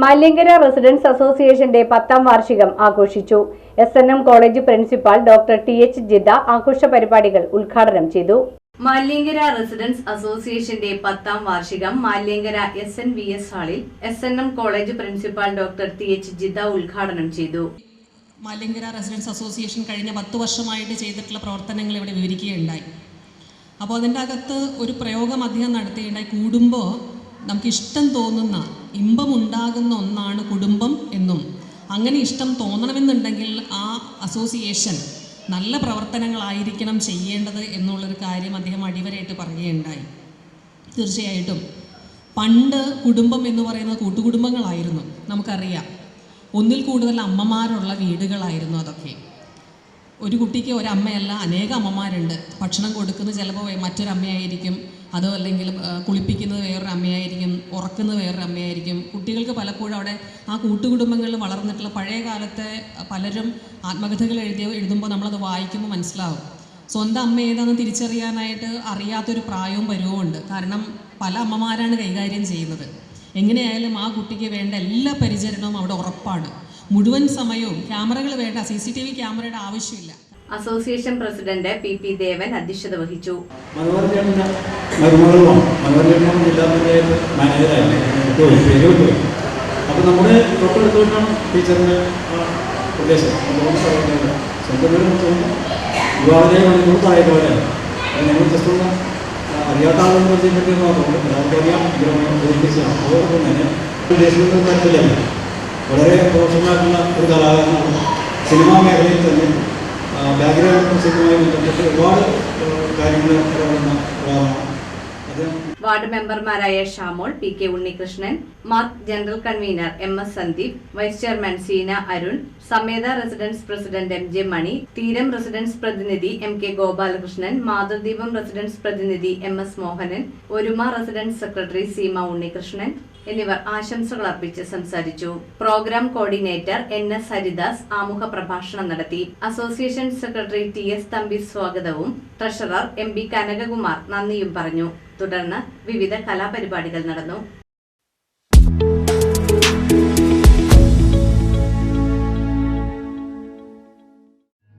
Maliankara residence അസോസിയേഷന്റെ പത്താം വാർഷികം ആഘോഷിച്ചു. S N M college principal doctor T H Jidda ആഘോഷ പരിപാടികൾ ഉദ്ഘാടനം ചെയ്തു. മല്ലിങ്കര റെസിഡൻസ് അസോസിയേഷന്റെ പത്താം വാർഷികം Mallinkara S N V S ഹാളിൽ S N M college principal doctor T H Jidda ഉദ്ഘാടനം ചെയ്തു. മല്ലിങ്കര റെസിഡൻസ് അസോസിയേഷൻ കഴിഞ്ഞ പത്ത് വർഷമായിട്ട് ചെയ്തിട്ടുള്ള പ്രവർത്തനങ്ങൾ ഇവിടെ വിവരിക്കുകയുണ്ടായി. അപ്പോൾ അതിന്റെ അകത്ത് ഒരു പ്രയോഗം അധികം നടത്തുകയുണ്ടായി കൂടുമ്പോൾ നമുക്ക് ഇഷ്ടം തോന്നുന്ന ഇമ്പമുണ്ടാകുന്ന ഒന്നാണ് കുടുംബം എന്നും. അങ്ങനെ ഇഷ്ടം തോന്നണമെന്നുണ്ടെങ്കിൽ ആ അസോസിയേഷൻ നല്ല പ്രവർത്തനങ്ങളായിരിക്കണം ചെയ്യേണ്ടത് എന്നുള്ളൊരു കാര്യം അദ്ദേഹം അടിവരായിട്ട് പറയുകയുണ്ടായി. തീർച്ചയായിട്ടും. പണ്ട് കുടുംബം എന്ന് പറയുന്നത് കൂട്ടുകുടുംബങ്ങളായിരുന്നു നമുക്കറിയാം. ഒന്നിൽ കൂടുതൽ അമ്മമാരുള്ള വീടുകളായിരുന്നു അതൊക്കെ. ഒരു കുട്ടിക്ക് ഒരമ്മയല്ല അനേക അമ്മമാരുണ്ട്. ഭക്ഷണം കൊടുക്കുന്നത് ചിലപ്പോൾ മറ്റൊരമ്മയായിരിക്കും. അതോ അല്ലെങ്കിൽ കുളിപ്പിക്കുന്നത് വേറൊരു അമ്മയായിരിക്കും ഉറക്കുന്നത് വേറൊരു അമ്മയായിരിക്കും. കുട്ടികൾക്ക് പലപ്പോഴും അവിടെ ആ കൂട്ടുകുടുംബങ്ങളിൽ വളർന്നിട്ടുള്ള പഴയ കാലത്തെ പലരും ആത്മകഥകൾ എഴുതിയ എഴുതുമ്പോൾ നമ്മളത് വായിക്കുമ്പോൾ മനസ്സിലാവും. സ്വന്തം അമ്മ ഏതാണെന്ന് തിരിച്ചറിയാനായിട്ട് അറിയാത്തൊരു പ്രായവും ഉണ്ട്. കാരണം പല അമ്മമാരാണ് കൈകാര്യം ചെയ്യുന്നത്. എങ്ങനെയായാലും ആ കുട്ടിക്ക് വേണ്ട എല്ലാ പരിചരണവും അവിടെ ഉറപ്പാണ്. മുഴുവൻ സമയവും ക്യാമറകൾ വേണ്ട സി സി ടി വി ക്യാമറയുടെ ആവശ്യമില്ല. Association president P P Devan അധ്യക്ഷത വഹിച്ചു. അപ്പോൾ നമ്മുടെ തൊട്ടടുത്തോട്ടാണ് ടീച്ചറിന്റെ പ്രദേശം സ്വന്തം വീട് മൊത്തം പോലെയാണ് ഞങ്ങൾ ജസ്റ്റ് ഒന്ന് അറിയാത്ത ആളുകൾ പരിചയപ്പെടുത്തി മാത്രമല്ല എല്ലാവർക്കും അറിയാം. ഒരുമിച്ചാണ് അതോടൊപ്പം തന്നെ ദേശീയ തരത്തിലല്ല. വളരെ പ്രൊഫഷണലായിട്ടുള്ള ഒരു കലാകാരനാണ് സിനിമാ മേഖലയിൽ തന്നെ ബാക്ക്ഗ്രൗണ്ട് മ്യൂസിക്കുമായി ബന്ധപ്പെട്ട് ഒരുപാട് കാര്യങ്ങൾ ഇടപെടുന്ന ഒരാളാണ് വാർഡ് മെമ്പർമാരായ Shamol P K Unnikrishnan mark general convener M S Sandeep vice chairman Seena Arun Sametha residents president M J Mani Theeram residents പ്രതിനിധി M K Gopalakrishnan Mathrudeepam residents പ്രതിനിധി M S Mohanan Oruma residents secretary Seema Unnikrishnan എന്നിവർ ആശംസകൾ അർപ്പിച്ച് സംസാരിച്ചു. Programme coordinator N S Haridas ആമുഖ പ്രഭാഷണം നടത്തി. Association secretary T S Thampi സ്വാഗതവും ട്രഷറർ എം ബി കനകകുമാർ നന്ദിയും പറഞ്ഞു. തുടർന്ന് വിവിധ കലാപരിപാടികൾ നടന്നു.